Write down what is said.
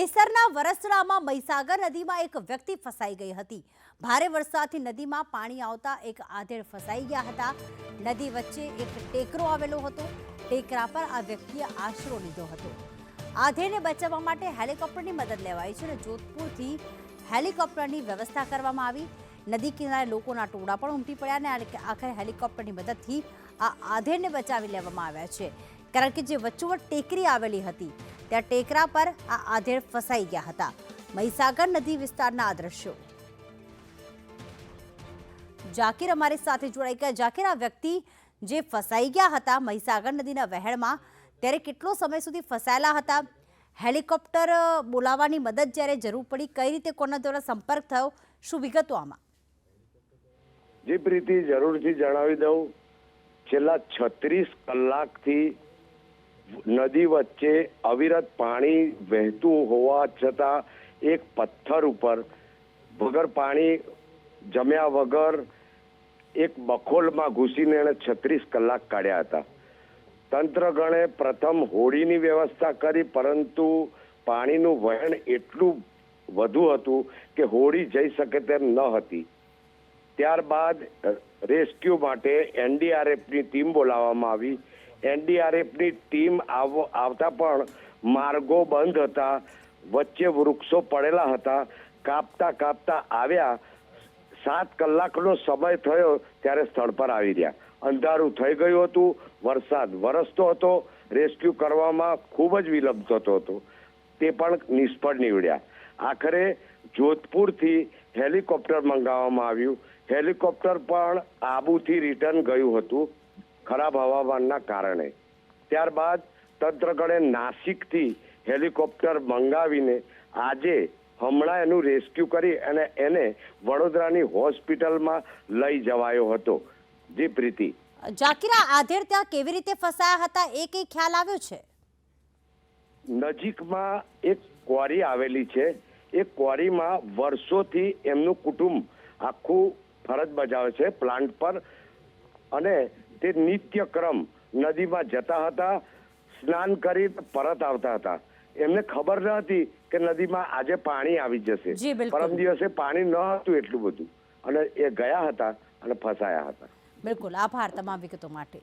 દહેસરના વરસડામાં મહીસાગર નદીમાં એક વ્યક્તિ ફસાઈ ગઈ હતી. ભારે વરસાદથી નદીમાં પાણી આવતા એક આધેડ ફસાઈ ગયા હતા. નદી વચ્ચે એક ટેકરો આવેલો હતો. ટેકરા પર આ વ્યક્તિએ આશરો લીધો હતો. આધેડને બચાવવા માટે હેલિકોપ્ટરની મદદ લેવાઈ છે અને જોધપુરથી હેલિકોપ્ટરની વ્યવસ્થા કરવામાં આવી. નદી કિનારે લોકોના ટોળા પણ ઉમટી પડ્યા અને આખરે હેલિકોપ્ટરની મદદથી આ આધેડને બચાવી લેવામાં આવ્યા છે. કારણ કે જે વચ્ચોવટ ટેકરી આવેલી હતી, ત્યાં ટેકરા પર આ આધેડ ફસાઈ ગયા હતા. મહીસાગર નદી વિસ્તારના આ દ્રશ્યો. જાકીર અમારી સાથે જોડાઈ ગયા. જાકીર, આ વ્યક્તિ જે ફસાઈ ગયા હતા મહીસાગર નદીના વહેણમાં, ત્યારે કેટલો સમય સુધી ફસાયેલા હતા? હેલિકોપ્ટર બોલાવવાની મદદ જ્યારે જરૂર પડી, કઈ રીતે કોના દ્વારા સંપર્ક થયો? શું વિગતો આમાં? જે પ્રીતિ જરૂરથી જણાવી દઉં, છેલ્લા છત્રીસ કલાકથી નદી વચ્ચે અવિરત પાણી વહેતું હોવા છતાં એક પથ્થર ઉપર વગર પાણી જમ્યા વગર એક બખોલમાં ઘૂસીને એણે છત્રીસ કલાક કાઢ્યા હતા. તંત્રગણે પ્રથમ હોડીની વ્યવસ્થા કરી, પરંતુ પાણીનું વહેણ એટલું વધુ હતું કે હોડી જઈ શકે તેમ ન હતી. ત્યારબાદ રેસ્ક્યુ માટે એનડીઆરએફની ટીમ બોલાવવામાં આવી. એનડીઆરએફની ટીમ આવ- આવતા પણ માર્ગો બંધ હતા. વચ્ચે વૃક્ષો પડેલા હતા. કાપતા કાપતા આવ્યા. સાત કલાકનો સમય થયો ત્યારે સ્થળ પર આવી રહ્યા. અંધારું થઈ ગયું હતું. વરસાદ વરસતો હતો. રેસ્ક્યુ કરવામાં ખૂબ જ વિલંબ થતો હતો. તે પણ નિષ્ફળ નીવડ્યા. આખરે જોધપુરથી હેલિકોપ્ટર મંગાવવામાં આવ્યું. હેલિકોપ્ટર પણ આબુથી રિટર્ન ગયું હતું. ખરાબ હવામાનના કારણે. ત્યારબાદ તંત્રગણે નાસિકથી હેલિકોપ્ટર મંગાવીને આજે હમણાં એનું રેસ્ક્યુ કરી અને એને વડોદરાની હોસ્પિટલમાં લઈ જવાયો હતો. જી પ્રીતિ. જાકીરા આધેર ત્યાં કેવી રીતે ફસાયા હતા એ કઈ ખ્યાલ આવ્યો છે? નજીકમાં એક ક્વારી આવેલી છે. એ ક્વારીમાં વર્ષોથી એમનું કુટુંબ આખું ફરજ બજાવે છે પ્લાન્ટ પર. અને તે નિત્યક્રમ નદીમાં જતા હતા સ્નાન કરી પરત આવતા હતા. એમને ખબર ન હતી કે નદીમાં આજે પાણી આવી જશે. પરમ દિવસે પાણી ન હતું એટલું બધું. અને એ ગયા હતા અને ફસાયા હતા. બિલકુલ. આભાર તમામ વિગતો માટે.